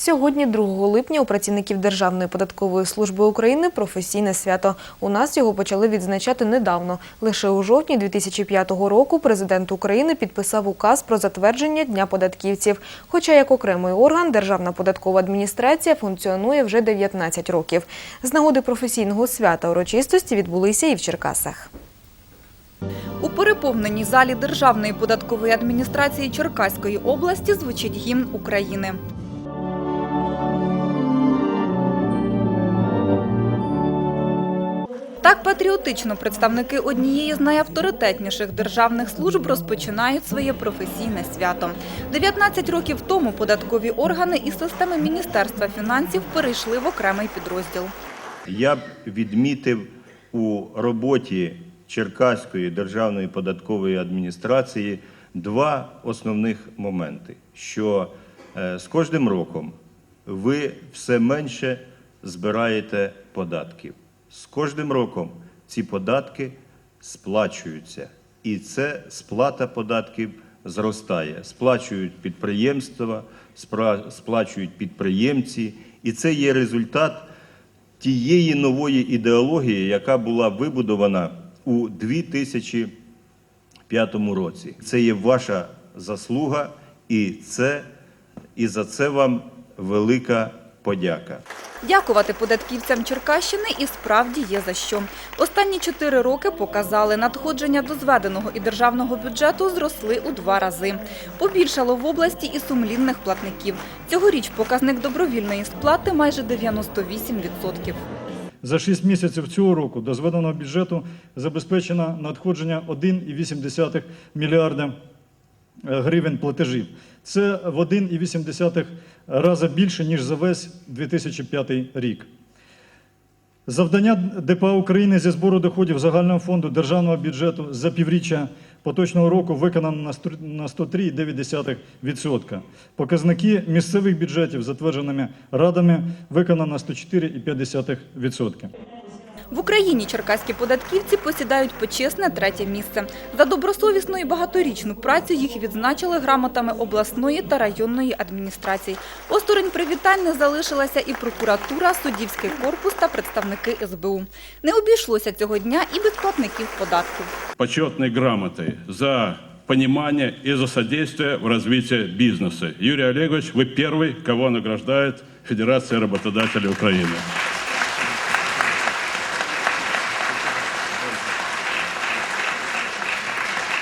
Сьогодні, 2 липня, у працівників Державної податкової служби України професійне свято. У нас його почали відзначати недавно. Лише у жовтні 2005 року президент України підписав указ про затвердження Дня податківців. Хоча як окремий орган Державна податкова адміністрація функціонує вже 19 років. З нагоди професійного свята урочистості відбулися і в Черкасах. У переповненій залі Державної податкової адміністрації Черкаської області звучить гімн України. Так патріотично представники однієї з найавторитетніших державних служб розпочинають своє професійне свято. 19 років тому податкові органи із системи Міністерства фінансів перейшли в окремий підрозділ. Я б відмітив у роботі Черкаської державної податкової адміністрації два основних моменти: що е, з кожним роком ви все менше збираєте податків. З кожним роком ці податки сплачуються, і це сплата податків зростає. Сплачують підприємства, сплачують підприємці, і це є результат тієї нової ідеології, яка була вибудована у 2005 році. Це є ваша заслуга, і це і за це вам велика подяка. Дякувати податківцям Черкащини і справді є за що. Останні чотири роки показали, надходження до зведеного і державного бюджету зросли у два рази. Побільшало в області і сумлінних платників. Цьогоріч показник добровільної сплати майже 98%. За 6 місяців цього року до зведеного бюджету забезпечено надходження 1,8 мільярда гривень платежів. Це в 1,8 рази більше, ніж за весь 2005 рік. Завдання ДПА України зі збору доходів загального фонду державного бюджету за півріччя поточного року виконано на на 103,9%. Показники місцевих бюджетів, затвердженими радами, виконано на 104,5%. В Україні черкаські податківці посідають почесне третє місце. За добросовісну і багаторічну працю їх відзначили грамотами обласної та районної адміністрацій. Осторонь привітань не залишилася і прокуратура, суддівський корпус та представники СБУ. Не обійшлося цього дня і без платників податків. почетной грамотой за понимание и за содействие в развитии бизнеса. Юрий Олегович, вы первый, кого награждает Федерация работодателей Украины.